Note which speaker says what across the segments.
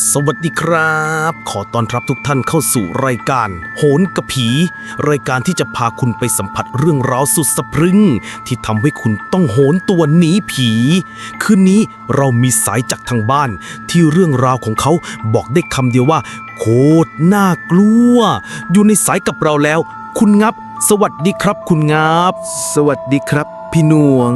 Speaker 1: สวัสดีครับ ขอต้อนรับทุกท่านเข้าสู่รายการ โหนกระผี รายการที่จะพาคุณไปสัมผัสเรื่องราวสุดสะพรึง ที่ทำให้คุณต้องโหนตัวหนีผี คืนนี้เรามีสายจากทางบ้าน ที่เรื่องราวของเขาบอกได้คำเดียวว่า โคตรน่ากลัว อยู่ในสายกับเราแล้ว คุณงับ สวัสดีครับ คุณงับ สวัสดีครับ พี่นวง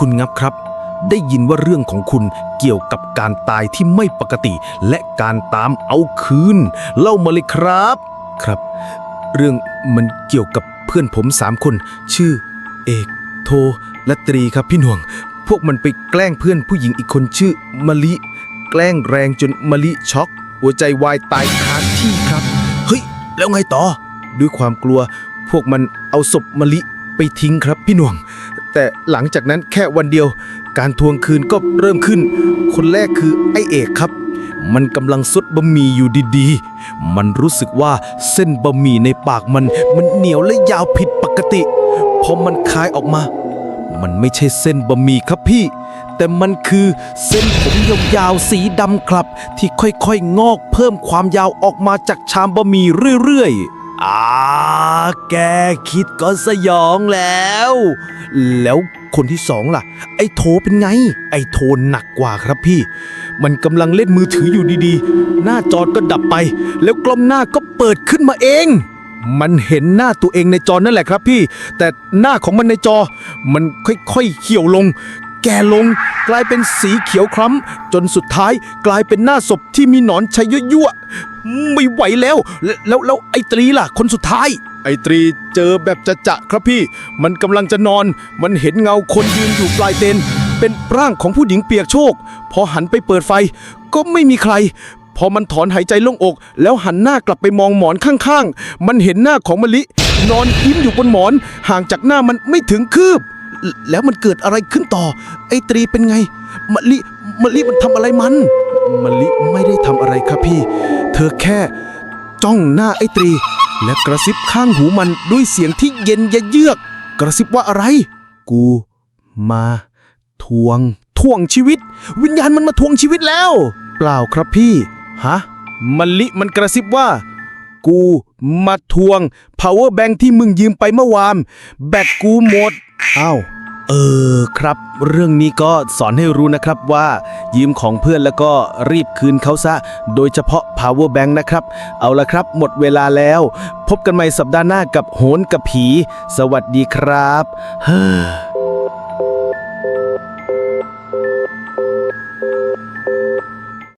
Speaker 1: คุณงับครับ ได้ยินว่าเรื่องของคุณเกี่ยวกับการตายที่ไม่ปกติ และการตามเอาคืน เล่ามาเลยครับ ครับ เรื่องมันเกี่ยวกับเพื่อนผมสามคน ชื่อ เอก โท และตรีครับพี่หน่วง พวกมันไปแกล้งเพื่อนผู้หญิงอีกคนชื่อมะลิ แกล้งแรงจนมะลิช็อก หัวใจวายตายคาที่ครับ เฮ้ย แล้วไงต่อ ด้วยความกลัว พวกมันเอาศพมะลิไปทิ้งครับพี่หน่วง แต่หลังจากนั้นแค่วันเดียว การทวงคืนก็เริ่มขึ้น คนแรกคือไอเอกครับ มันกำลังซดบะหมี่อยู่ดีๆ มันรู้สึกว่าเส้นบะหมี่ในปากมัน มันเหนียวและยาวผิดปกติ พอมันคายออกมา มันไม่ใช่เส้นบะหมี่ครับพี่ แต่มันคือเส้นผมยาวๆสีดำครับ ที่ค่อยๆงอกเพิ่มความยาวออกมาจากชามบะหมี่เรื่อยๆ อ่าแกคิดก็สยองแล้ว แล้วคนที่สองล่ะ ไอ้โทเป็นไง ไอ้โทหนักกว่าครับพี่ มันกำลังเล่นมือถืออยู่ดีๆ หน้าจอก็ดับไป แล้วกล้องหน้าก็เปิดขึ้นมาเอง มันเห็นหน้าตัวเองในจอนั่นแหละครับพี่ แต่หน้าของมันในจอ มันค่อยๆเขียวลง แก่ลงกลายเป็นสีเขียวคล้ำ จนสุดท้ายกลายเป็นหน้าศพที่มีหนอนชัยยั่วๆไม่ไหวแล้ว แล้วแล้วลวไอ้ตรีล่ะ คนสุดท้าย ไอ้ตรีเจอแบบจะจะครับพี่ มันกำลังจะนอน มันเห็นเงาคนยืนอยู่ปลายเต็นเป็นร่างของผู้หญิงเปียกโชก พอหันไปเปิดไฟ ก็ไม่มีใคร พอมันถอนหายใจโล่งอก แล้วหันหน้ากลับไปมองหมอนข้างๆ มันเห็นหน้าของมะลิ นอนยิ้มอยู่บนหมอน ห่างจากหน้ามันไม่ถึงคืบ แล้วมันเกิดอะไรขึ้นต่อ ไอ้ตรีเป็นไงมะลิมะลิมันทำอะไรมันมะลิไม่ได้ทำอะไรครับพี่ เธอแค่จ้องหน้าไอ้ตรี และกระซิบข้างหูมันด้วยเสียงที่เย็นยะเยือก กระซิบว่าอะไร กู มาทวงทวงชีวิต วิญญาณมันมาทวงชีวิตแล้ว เปล่าครับพี่ฮะมะลิมันกระซิบว่า กูมาทวง power bank ที่มึงยืมไปเมื่อวาน แบตกูหมดอ้าวเออครับ เรื่องนี้ก็สอนให้รู้นะครับว่า ยืมของเพื่อนแล้วก็รีบคืนเขาซะ โดยเฉพาะ power bank นะครับ เอาละครับ หมดเวลาแล้ว พบกันใหม่สัปดาห์หน้ากับโหนกับผี สวัสดีครับเฮ้อ